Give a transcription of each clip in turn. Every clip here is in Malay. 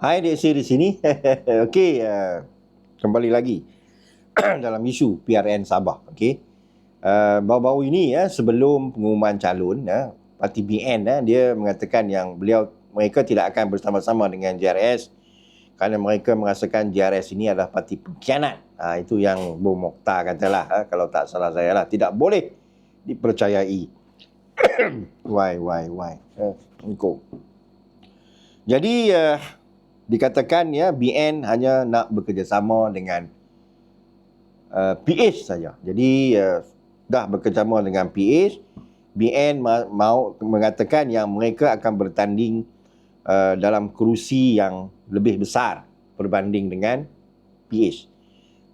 Hai Dek di sini. Okey, uh, kembali lagi dalam isu PRN Sabah. Okey. Uh, baru-baru ini ya sebelum pengumuman calon ya, parti BN ya, dia mengatakan yang beliau mereka tidak akan bersama-sama dengan JRS kerana mereka merasakan JRS ini adalah parti pengkhianat. Ha, itu yang Bu Mokhtar katalah ha, kalau tak salah saya lah tidak boleh dipercayai. why why why? Eh, Jadi uh, dikatakan ya BN hanya nak bekerjasama dengan uh, PH saja. Jadi uh, dah bekerjasama dengan PH, BN ma- mau mengatakan yang mereka akan bertanding uh, dalam kerusi yang lebih besar berbanding dengan PH.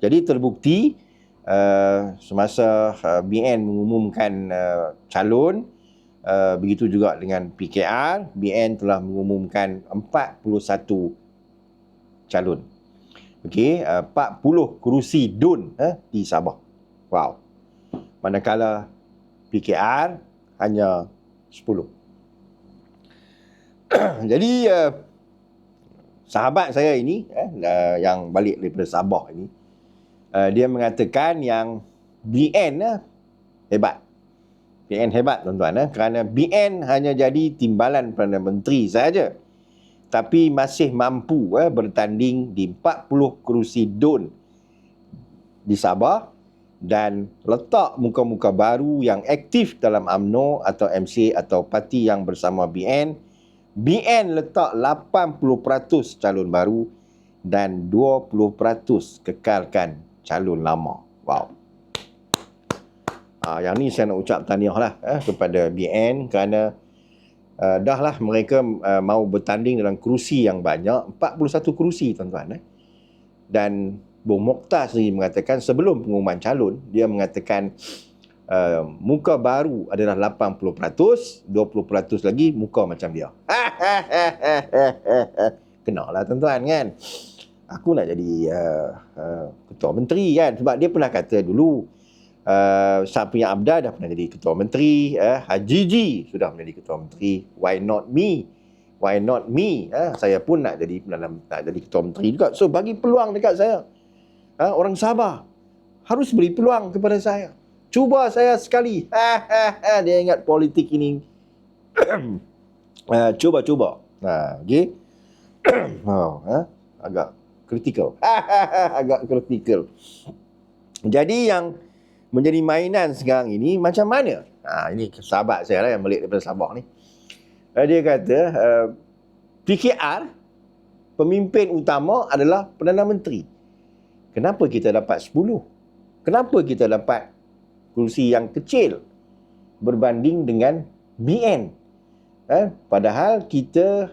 Jadi terbukti uh, semasa uh, BN mengumumkan uh, calon Uh, begitu juga dengan PKR, BN telah mengumumkan 41 calon. Okey, uh, 40 kerusi DUN eh, di Sabah. Wow. Manakala PKR hanya 10. Jadi uh, sahabat saya ini eh, uh, yang balik daripada Sabah ini uh, dia mengatakan yang BN uh, hebat. BN hebat tuan-tuan eh, kerana BN hanya jadi timbalan Perdana Menteri saja tapi masih mampu eh, bertanding di 40 kerusi DUN di Sabah dan letak muka-muka baru yang aktif dalam AMNO atau MC atau parti yang bersama BN. BN letak 80% calon baru dan 20% kekalkan calon lama. Wow. Ah, yang ni saya nak ucap tahniah lah eh, kepada BN kerana uh, dah lah mereka uh, mau bertanding dalam kerusi yang banyak 41 kerusi tuan-tuan eh. dan Bung Mokhtar sendiri mengatakan sebelum pengumuman calon dia mengatakan uh, muka baru adalah 80% 20% lagi muka macam dia. Kenalah tuan-tuan kan? Aku nak jadi uh, uh, ketua menteri kan? Sebab dia pernah kata dulu uh, Safiya Abda dah pernah jadi ketua menteri, uh, Haji Ji sudah menjadi ketua menteri. Why not me? Why not me? Uh, saya pun nak jadi dalam nak jadi ketua menteri juga. So bagi peluang dekat saya. Uh, orang Sabah harus beri peluang kepada saya. Cuba saya sekali. Dia ingat politik ini. uh, cuba cuba. Ha, okay. oh, uh, agak kritikal. agak kritikal. Jadi yang menjadi mainan sekarang ini macam mana? Ha, ini sahabat saya lah yang balik daripada Sabah ni. Uh, dia kata, uh, eh, PKR, pemimpin utama adalah Perdana Menteri. Kenapa kita dapat 10? Kenapa kita dapat kursi yang kecil berbanding dengan BN? Eh, padahal kita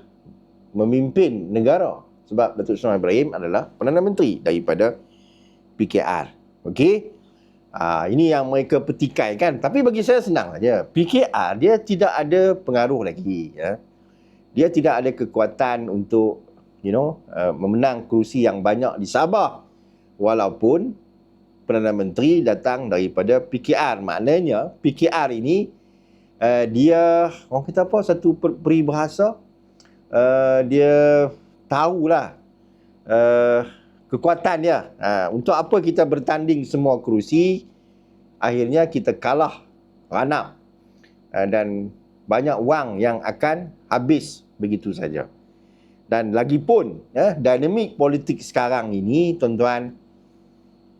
memimpin negara. Sebab Datuk Seri Ibrahim adalah Perdana Menteri daripada PKR. Okey? Ha, ini yang mereka petikai kan. Tapi bagi saya senang saja. PKR dia tidak ada pengaruh lagi. Ya. Dia tidak ada kekuatan untuk you know uh, memenang kerusi yang banyak di Sabah. Walaupun Perdana Menteri datang daripada PKR. Maknanya PKR ini uh, dia orang kata apa satu peribahasa uh, dia tahulah uh, kekuatan dia. Ha, untuk apa kita bertanding semua kerusi, akhirnya kita kalah ranap. Ha, dan banyak wang yang akan habis begitu saja. Dan lagi pun, ya, dinamik politik sekarang ini, tuan-tuan,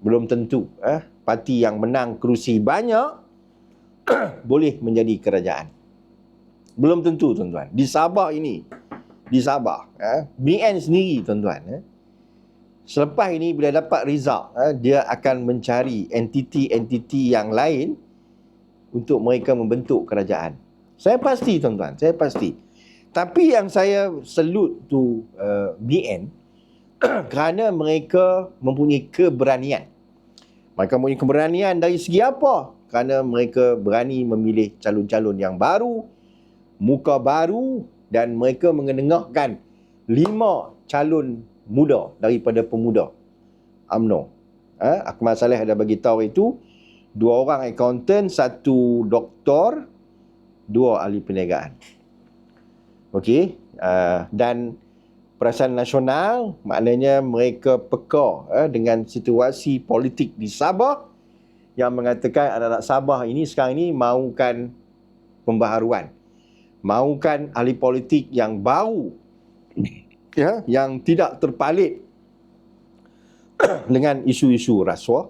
belum tentu eh, parti yang menang kerusi banyak boleh menjadi kerajaan. Belum tentu, tuan-tuan. Di Sabah ini, di Sabah, eh, BN sendiri, tuan-tuan, eh, selepas ini bila dapat result eh, dia akan mencari entiti-entiti yang lain untuk mereka membentuk kerajaan. Saya pasti tuan-tuan saya pasti. Tapi yang saya salute tu uh, BN kerana mereka mempunyai keberanian. Mereka mempunyai keberanian dari segi apa? Kerana mereka berani memilih calon-calon yang baru muka baru dan mereka mengendengahkan lima calon muda daripada pemuda UMNO. Eh, Akmal Saleh ada bagi tahu itu dua orang accountant, satu doktor, dua ahli perniagaan. Okey, uh, dan Perasaan Nasional maknanya mereka peka eh, dengan situasi politik di Sabah yang mengatakan anak-anak Sabah ini sekarang ini mahukan pembaharuan. Mahukan ahli politik yang baru ya, yang tidak terpalit dengan isu-isu rasuah.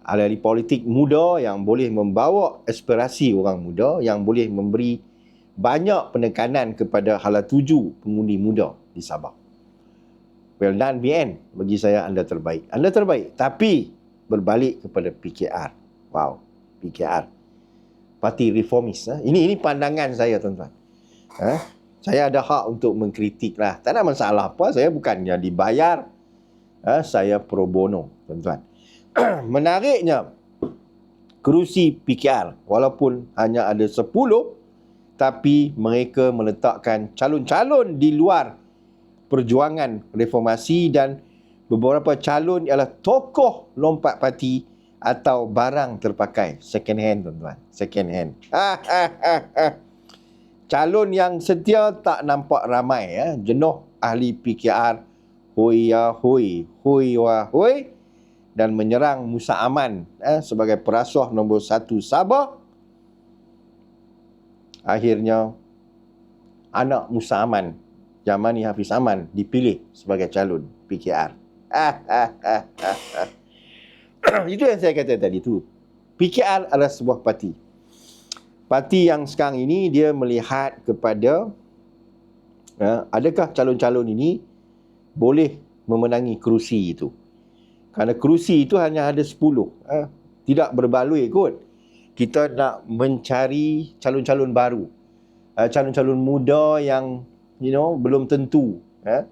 Ahli-ahli politik muda yang boleh membawa aspirasi orang muda, yang boleh memberi banyak penekanan kepada hala tuju pengundi muda di Sabah. Well done BN. Bagi saya anda terbaik. Anda terbaik. Tapi berbalik kepada PKR. Wow, PKR. Parti Reformis. Eh? Ini ini pandangan saya tuan-tuan. Eh? Saya ada hak untuk mengkritik lah. Tak ada masalah apa. Saya bukannya dibayar. Eh? Saya pro bono tuan-tuan. Menariknya, kerusi PKR walaupun hanya ada 10 tapi mereka meletakkan calon-calon di luar perjuangan reformasi dan beberapa calon ialah tokoh lompat parti atau barang terpakai second hand tuan-tuan second hand calon yang setia tak nampak ramai ya jenuh ahli PKR hui ya hui hui wa hui dan menyerang Musa Aman eh, sebagai perasuah nombor satu Sabah akhirnya anak Musa Aman Jamani Hafiz Aman dipilih sebagai calon PKR Itu yang saya kata tadi tu. PKR adalah sebuah parti. Parti yang sekarang ini dia melihat kepada ya, adakah calon-calon ini boleh memenangi kerusi itu. Kerana kerusi itu hanya ada 10. Ya. Tidak berbaloi kot. Kita nak mencari calon-calon baru. Ya, calon-calon muda yang you know belum tentu. Ya.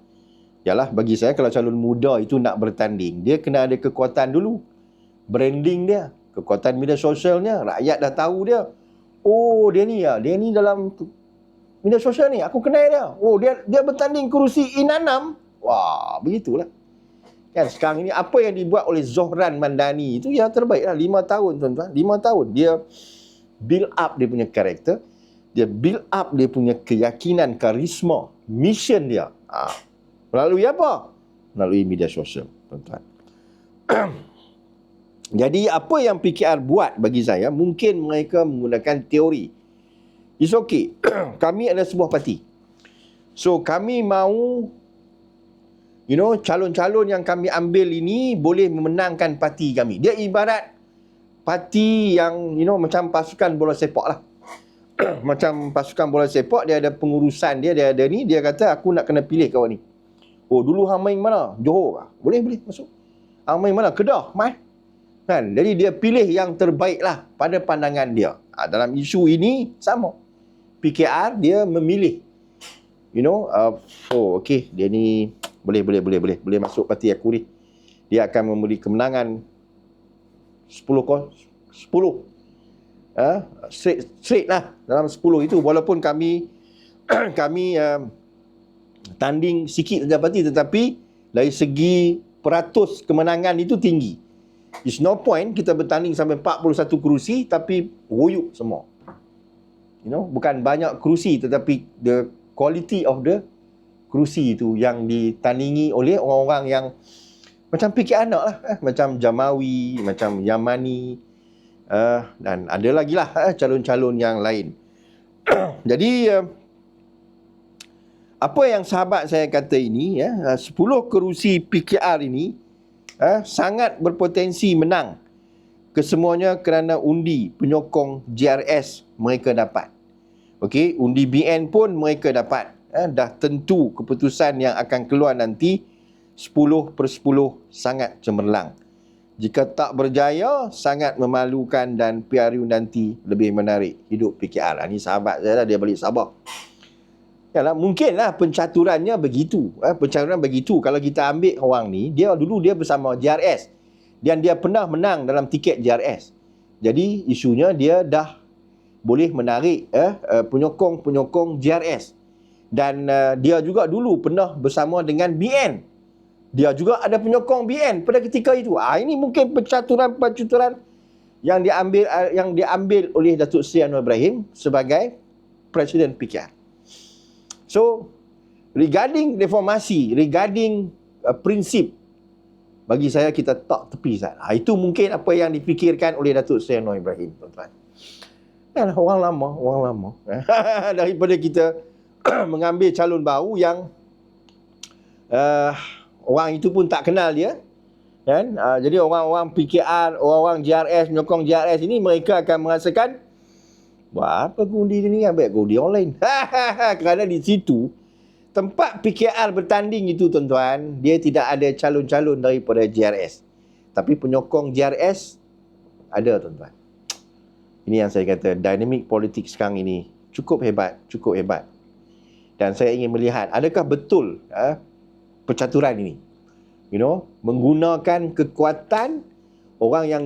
Yalah bagi saya kalau calon muda itu nak bertanding, dia kena ada kekuatan dulu. Branding dia, kekuatan media sosialnya, rakyat dah tahu dia. Oh, dia ni ya, dia ni dalam media sosial ni, aku kenal dia. Oh, dia dia bertanding kerusi Inanam. Wah, begitulah. Kan sekarang ini apa yang dibuat oleh Zohran Mandani itu yang terbaik lah. Lima tahun tuan-tuan. Lima tahun. Dia build up dia punya karakter. Dia build up dia punya keyakinan, karisma, mission dia. Ah, Melalui apa? Melalui media sosial, tuan-tuan. Jadi apa yang PKR buat bagi saya, mungkin mereka menggunakan teori. It's okay. kami adalah sebuah parti. So kami mahu you know calon-calon yang kami ambil ini boleh memenangkan parti kami. Dia ibarat parti yang you know macam pasukan bola sepak lah. macam pasukan bola sepak dia ada pengurusan dia dia ada ni dia kata aku nak kena pilih kawan ni. Oh dulu hang main mana? Johor. Boleh boleh masuk. Hang main mana? Kedah, mai. Kan? Jadi dia pilih yang terbaik lah pada pandangan dia. Ha, dalam isu ini sama. PKR dia memilih. You know, uh, oh okey, dia ni boleh boleh boleh boleh boleh masuk parti aku ni. Dia akan memberi kemenangan 10 kos 10. Ha? Straight, straight lah dalam 10 itu walaupun kami kami uh, tanding sikit saja parti tetapi dari segi peratus kemenangan itu tinggi. It's no point kita bertanding sampai 41 kerusi tapi royuk semua. You know, bukan banyak kerusi tetapi the quality of the kerusi itu yang ditandingi oleh orang-orang yang macam fikir anak lah. Eh, macam Jamawi, macam Yamani uh, dan ada lagi lah eh, calon-calon yang lain. Jadi, uh, apa yang sahabat saya kata ini ya 10 ah, kerusi PKR ini eh, sangat berpotensi menang kesemuanya kerana undi penyokong GRS mereka dapat. Okey, undi BN pun mereka dapat. Eh, dah tentu keputusan yang akan keluar nanti 10 per 10 sangat cemerlang. Jika tak berjaya, sangat memalukan dan PRU nanti lebih menarik hidup PKR. Ini sahabat saya lah, dia balik Sabah. Yalah, mungkinlah pencaturannya begitu. Eh, pencaturan begitu. Kalau kita ambil orang ni, dia dulu dia bersama JRS. Dan dia pernah menang dalam tiket JRS. Jadi, isunya dia dah boleh menarik eh, eh penyokong-penyokong JRS. Dan uh, dia juga dulu pernah bersama dengan BN. Dia juga ada penyokong BN pada ketika itu. Ah ini mungkin pencaturan-pencaturan yang diambil uh, yang diambil oleh Datuk Seri Anwar Ibrahim sebagai Presiden PKR. So regarding reformasi, regarding uh, prinsip bagi saya kita tak tepi Ustaz. Ha, itu mungkin apa yang dipikirkan oleh Datuk Seri Anwar Ibrahim tuan-tuan. Kan orang lama, orang lama. Daripada kita mengambil calon baru yang uh, orang itu pun tak kenal dia. Kan? Uh, jadi orang-orang PKR, orang-orang JRS, menyokong JRS ini mereka akan merasakan Buat apa gundi ni kan? Baik gundi online. Kerana di situ, tempat PKR bertanding itu tuan-tuan, dia tidak ada calon-calon daripada JRS. Tapi penyokong JRS ada tuan-tuan. Ini yang saya kata, dinamik politik sekarang ini cukup hebat, cukup hebat. Dan saya ingin melihat, adakah betul ha, percaturan ini? You know, menggunakan kekuatan orang yang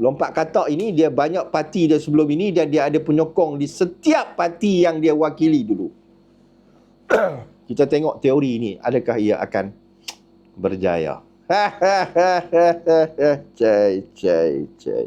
lompat katak ini dia banyak parti dia sebelum ini dan dia ada penyokong di setiap parti yang dia wakili dulu. Kita tengok teori ini adakah ia akan berjaya. cai cai cai